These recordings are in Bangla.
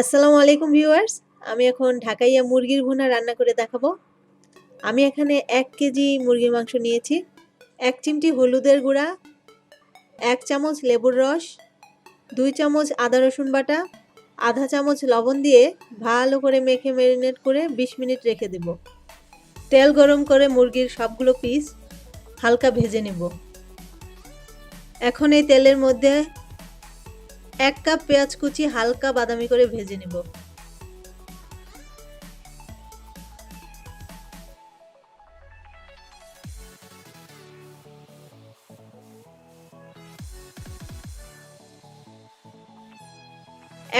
আসসালামু আলাইকুম ভিউয়ার্স। আমি এখন ঢাকাইয়া মুরগির ভুনা রান্না করে দেখাবো। আমি এখানে এক কেজি মুরগির মাংস নিয়েছি। এক চিমটি হলুদের গুঁড়া, এক চামচ লেবুর রস, দুই চামচ আদা রসুন বাটা, আধা চামচ লবণ দিয়ে ভালো করে মেখে ম্যারিনেট করে বিশ মিনিট রেখে দেব। তেল গরম করে মুরগির সবগুলো পিস হালকা ভেজে নেব। এখন এই তেলের মধ্যে এক কাপ পেঁয়াজ কুচি হালকা বাদামি করে ভেজে নেব।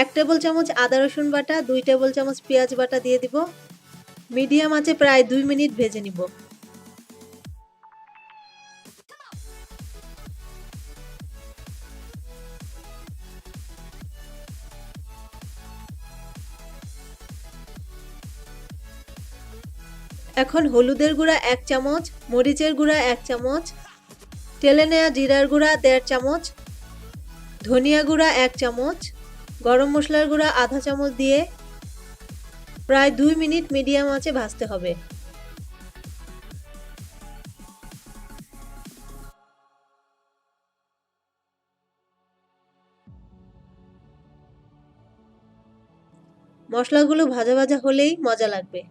এক টেবিল চামচ আদা রসুন বাটা, দুই টেবিল চামচ পেঁয়াজ বাটা দিয়ে দিব। মিডিয়াম আছে প্রায় দুই মিনিট ভেজে নিব। এখন হলুদের গুঁড়া এক চামচ, মরিচের গুঁড়া এক চামচ তেলে নেয়া জিরার গুঁড়া দেড় চামচ, ধনিয়া গুঁড়া এক চামচ, গরম মশলার গুঁড়া আধা চামচ দিয়ে প্রায় দুই মিনিট মিডিয়াম আঁচে ভাজতে হবে। মশলাগুলো ভাজা ভাজা হলেই মজা লাগবে।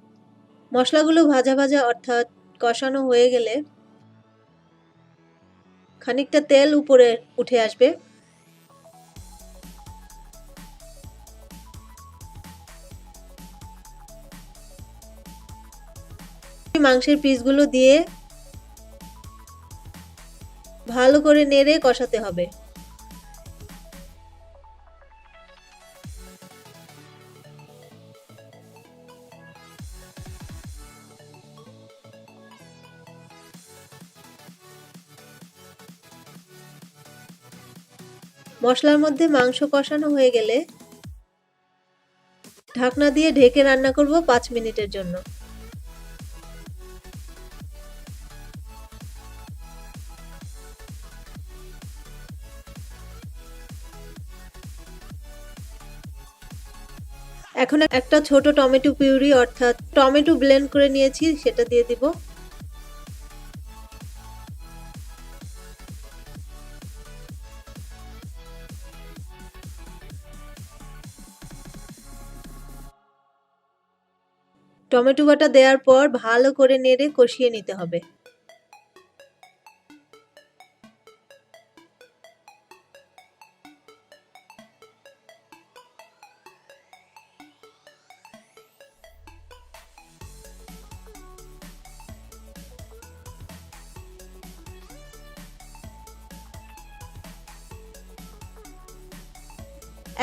মশলাগুলো ভাজা ভাজা অর্থাৎ কষানো হয়ে গেলে খানিকটা তেল উপরে উঠে আসবে। মাংসের পিসগুলো দিয়ে ভালো করে নেড়ে কষাতে হবে। মশলার মধ্যে মাংস কষানো হয়ে গেলে ঢাকনা দিয়ে ঢেকে রান্না করব পাঁচ মিনিটের জন্য। এখন একটা ছোট টমেটো পিউরি অর্থাৎ টমেটো ব্লেন্ড করে নিয়েছি, সেটা দিয়ে দিব। টমেটো বাটা দেওয়ার পর ভালো করে নেড়ে কষিয়ে নিতে হবে।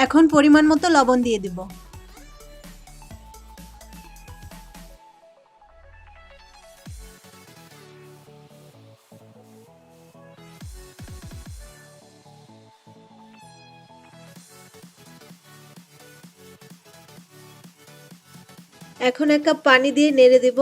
এখন পরিমাণ মতো লবণ দিয়ে দিব। এখন এক কাপ পানি দিয়ে নেড়ে দেব।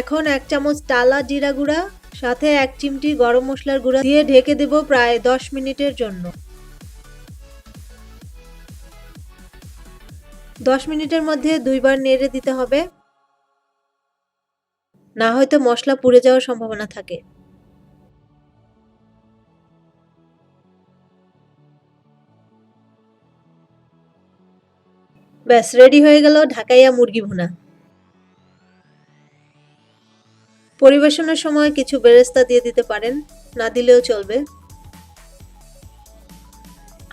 এখন এক চামচ টালা জিরা গুঁড়া, সাথে এক চিমটি গরম মশলার গুঁড়া দিয়ে ঢেকে দেব প্রায় দশ মিনিটের জন্য। দশ মিনিটের মধ্যে দুইবার নেড়ে দিতে হবে। না হয়তো মশলা পুড়ে যাওয়ার সম্ভাবনা থাকে। ব্যাস, রেডি হয়ে গেল ঢাকাইয়া মুরগি ভুনা। পরিবেশনের সময় কিছু বেরেস্তা দিয়ে দিতে পারেন, না দিলেও চলবে।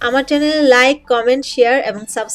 আমার চ্যানেলে লাইক, কমেন্ট, শেয়ার এবং সাবস্ক্রাইব